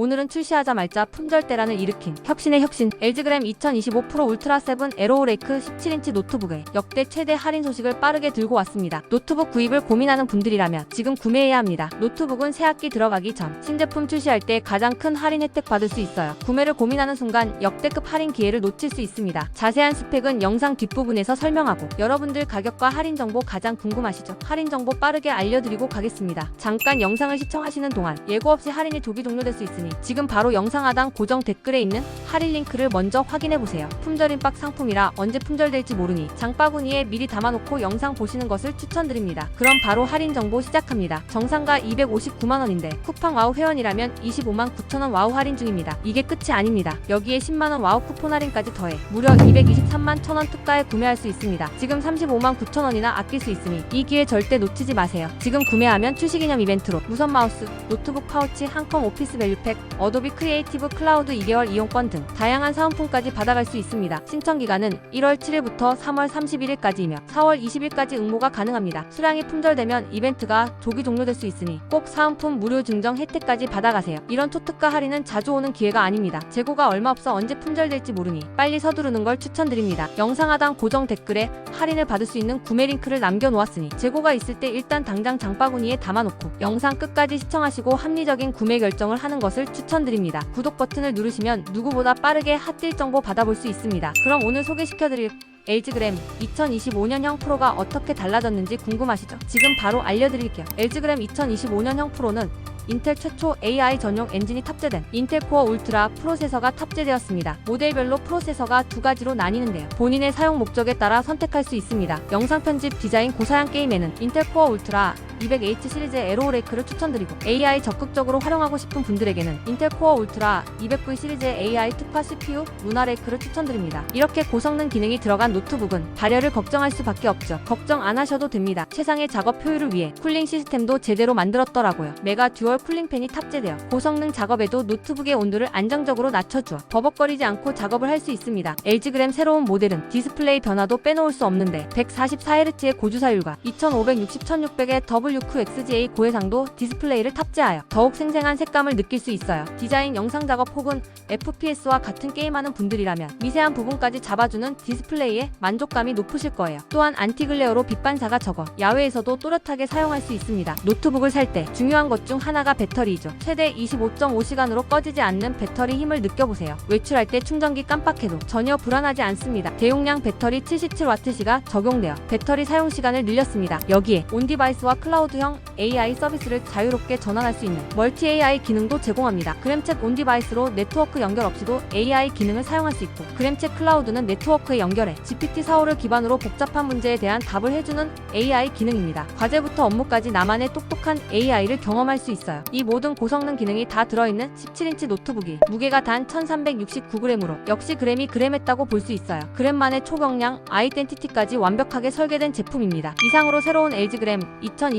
오늘은 출시하자마자 품절대란을 일으킨 혁신의 혁신 LG그램 2025 프로 울트라 7 에로우레이크 17인치 노트북의 역대 최대 할인 소식을 빠르게 들고 왔습니다. 노트북 구입을 고민하는 분들이라면 지금 구매해야 합니다. 노트북은 새학기 들어가기 전 신제품 출시할 때 가장 큰 할인 혜택 받을 수 있어요. 구매를 고민하는 순간 역대급 할인 기회를 놓칠 수 있습니다. 자세한 스펙은 영상 뒷부분에서 설명하고 여러분들 가격과 할인 정보 가장 궁금하시죠? 할인 정보 빠르게 알려드리고 가겠습니다. 잠깐 영상을 시청하시는 동안 예고 없이 할인이 조기 종료될 수 있으니 지금 바로 영상 하단 고정 댓글에 있는 할인 링크를 먼저 확인해 보세요. 품절 임박 상품이라 언제 품절될지 모르니 장바구니에 미리 담아놓고 영상 보시는 것을 추천드립니다. 그럼 바로 할인 정보 시작합니다. 정상가 259만 원인데 쿠팡 와우 회원이라면 25만 9천 원 와우 할인 중입니다. 이게 끝이 아닙니다. 여기에 10만 원 와우 쿠폰 할인까지 더해 무려 223만 천원 특가에 구매할 수 있습니다. 지금 35만 9천 원이나 아낄 수 있으니 이 기회 절대 놓치지 마세요. 지금 구매하면 출시기념 이벤트로 무선 마우스, 노트북 파우치, 한컴 오피스 밸류팩, 어도비 크리에이티브 클라우드 2개월 이용권 등 다양한 사은품까지 받아갈 수 있습니다. 신청 기간은 1월 7일부터 3월 31일까지이며 4월 20일까지 응모가 가능합니다. 수량이 품절되면 이벤트가 조기 종료될 수 있으니 꼭 사은품 무료 증정 혜택까지 받아가세요. 이런 초특가 할인은 자주 오는 기회가 아닙니다. 재고가 얼마 없어 언제 품절될지 모르니 빨리 서두르는 걸 추천드립니다. 영상 하단 고정 댓글에 할인을 받을 수 있는 구매 링크를 남겨놓았으니 재고가 있을 때 일단 당장 장바구니에 담아놓고 영상 끝까지 시청하시고 합리적인 구매 결정을 하는 것을 추천드립니다. 구독 버튼을 누르시면 누구보다 빠르게 핫딜 정보 받아볼 수 있습니다. 그럼 오늘 소개시켜드릴 LG그램 2025년형 프로가 어떻게 달라졌는지 궁금하시죠? 지금 바로 알려드릴게요. LG그램 2025년형 프로는 인텔 최초 AI 전용 엔진이 탑재된 인텔 코어 울트라 프로세서가 탑재되었습니다. 모델별로 프로세서가 두 가지로 나뉘는데요. 본인의 사용 목적에 따라 선택할 수 있습니다. 영상 편집, 디자인, 고사양 게임에는 인텔 코어 울트라 200H 시리즈의 에로 레이크를 추천드리고 AI 적극적으로 활용하고 싶은 분들에게는 인텔 코어 울트라 200V 시리즈의 AI 특화 CPU 루나 레이크를 추천드립니다. 이렇게 고성능 기능이 들어간 노트북은 발열을 걱정할 수밖에 없죠. 걱정 안 하셔도 됩니다. 최상의 작업 효율을 위해 쿨링 시스템도 제대로 만들었더라고요. 메가 듀얼 쿨링 팬이 탑재되어 고성능 작업에도 노트북의 온도를 안정적으로 낮춰주어 버벅거리지 않고 작업을 할 수 있습니다. LG그램 새로운 모델은 디스플레이 변화도 빼놓을 수 없는데 144Hz의 고주사율과 2560-1600의 WQXGA 고해상도 디스플레이를 탑재하여 더욱 생생한 색감을 느낄 수 있어요. 디자인, 영상 작업 혹은 FPS와 같은 게임하는 분들이라면 미세한 부분까지 잡아주는 디스플레이에 만족감이 높으실 거예요. 또한 안티글레어로 빛 반사가 적어 야외에서도 또렷하게 사용할 수 있습니다. 노트북을 살 때 중요한 것 중 하나가 배터리이죠. 최대 25.5시간으로 꺼지지 않는 배터리 힘을 느껴보세요. 외출할 때 충전기 깜빡해도 전혀 불안하지 않습니다. 대용량 배터리 77W시가 적용되어 배터리 사용 시간을 늘렸습니다. 여기에 온 디바이스와 클라우드 형 AI 서비스를 자유롭게 전환할 수 있는 멀티 AI 기능도 제공합니다. 그램챗 온 디바이스로 네트워크 연결 없이도 AI 기능을 사용할 수 있고 그램챗 클라우드는 네트워크에 연결해 GPT-4호를 기반으로 복잡한 문제에 대한 답을 해주는 AI 기능입니다. 과제부터 업무까지 나만의 똑똑한 AI를 경험할 수 있어요. 이 모든 고성능 기능이 다 들어있는 17인치 노트북이 무게가 단 1369g으로 역시 그램이 그램했다고 볼 수 있어요. 그램만의 초경량 아이덴티티까지 완벽하게 설계된 제품입니다. 이상으로 새로운 LG그램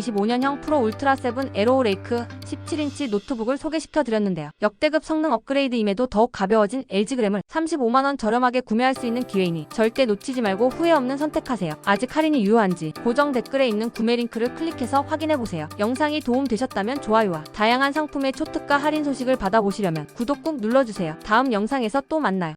2025년형 프로 울트라 7 에로우 레이크 17인치 노트북을 소개시켜 드렸는데요. 역대급 성능 업그레이드임에도 더욱 가벼워진 LG그램을 35만 원 저렴하게 구매할 수 있는 기회이니 절대 놓치지 말고 후회 없는 선택하세요. 아직 할인이 유효한지 고정 댓글에 있는 구매 링크를 클릭해서 확인해 보세요. 영상이 도움 되셨다면 좋아요와 다양한 상품의 초특가 할인 소식을 받아보시려면 구독 꾹 눌러주세요. 다음 영상에서 또 만나요.